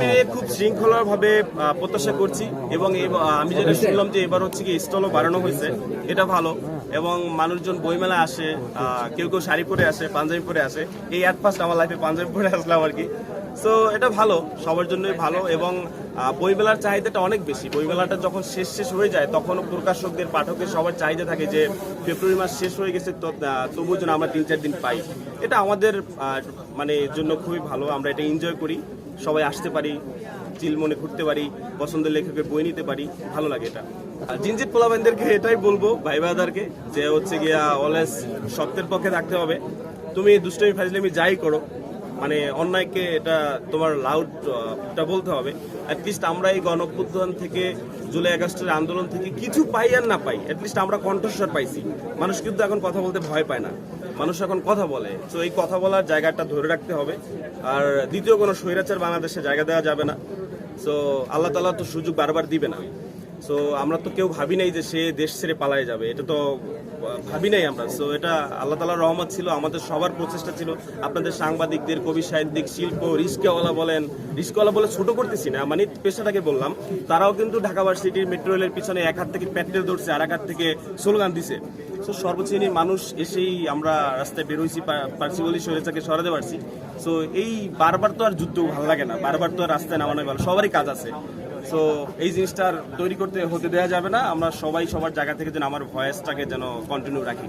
BNP খুব শৃঙ্খলা ভাবে প্রত্যাশা করছি এবং আমি যেটা শুনলাম যে এবার হচ্ছে কি স্টলও বাড়ানো হয়েছে, এটা ভালো এবং মানুষজন বইমেলা আসে কেউ কেউ শাড়ি পরে আসে, পাঞ্জাবি পরে আসে, এই অ্যাট ফার্স্ট আমার লাইফে পাঞ্জাবি পরে আসলাম আর কি। সো এটা ভালো, সবার জন্যই ভালো এবং বইমেলার চাহিদাটা অনেক বেশি। বইমেলাটা যখন শেষ শেষ হয়ে যায় তখন প্রকাশকদের, পাঠকের সবার চাহিদা থাকে যে ফেব্রুয়ারি মাস শেষ হয়ে গেছে তবুও যেন আমরা তিন চার দিন পাই। এটা আমাদের মানে জন্য খুবই ভালো। আমরা এটা এনজয় করি। সবাই আসতে পারি, চিল মনে ঘুরতে পারি, পছন্দের লেখকের বই নিতে পারি। ভালো লাগে এটা। জিনজিত পোলাবেনদেরকে এটাই বলব ভাই বাদারকে যে হচ্ছে গিয়া অলওয়েজ সত্যের পক্ষে থাকতে হবে। তুমি দুষ্টমি ফাজলামি যাই করো মানে অন্যায়কে এটা তোমার লাউডটা বলতে হবে। অ্যাটলিস্ট আমরা এই গণঅভ্যুত্থান থেকে, জুলাই আগস্টের আন্দোলন থেকে কিছু পাই আর না পাই অ্যাটলিস্ট আমরা কণ্ঠস্বর পাইছি। মানুষ কিন্তু এখন কথা বলতে ভয় পায় না। মানুষ এখন কথা বলে। তো এই কথা বলার জায়গাটা ধরে রাখতে হবে। আর দ্বিতীয় কোনো স্বৈরাচার বাংলাদেশে জায়গা দেওয়া যাবে না। সো আল্লাহ তালা তো সুযোগ বারবার দিবে না। সো আমরা তো কেউ ভাবি নাই যে সে দেশ ছেড়ে পালায় যাবে। এটা তো ভাবি নাই আমরা। সো এটা আল্লাহ তালার রহমত ছিল, আমাদের সবার প্রচেষ্টা ছিল। আপনাদের সাংবাদিকদের, কবি সাহিত্যিক, শিল্প, রিস্কাওয়ালা বলেন, রিস্কাওয়ালা বলে ছোট করতেছি না মানে পেশাটাকে বললাম। তারাও কিন্তু ঢাকা ভার্সিটির মেট্রো রেলের পিছনে এক হাত থেকে প্যাটেল ধরছে, আর এক হাত থেকে স্লোগান দিছে। সো সর্বশ্রেণীর মানুষ এসেই আমরা রাস্তায় বেরোইছি পারছি বলেই শরীরটাকে সরাতে পারছি। সো এই বারবার তো আর যুদ্ধ ভালো লাগে না, বারবার তো আর রাস্তায় নামানো ভালো, সবারই কাজ আছে। সো এই জিনিসটার তৈরি করতে হতে দেওয়া যাবে না। আমরা সবাই সবার জায়গা থেকে যেন আমার ভয়েসটাকে যেন কন্টিনিউ রাখি।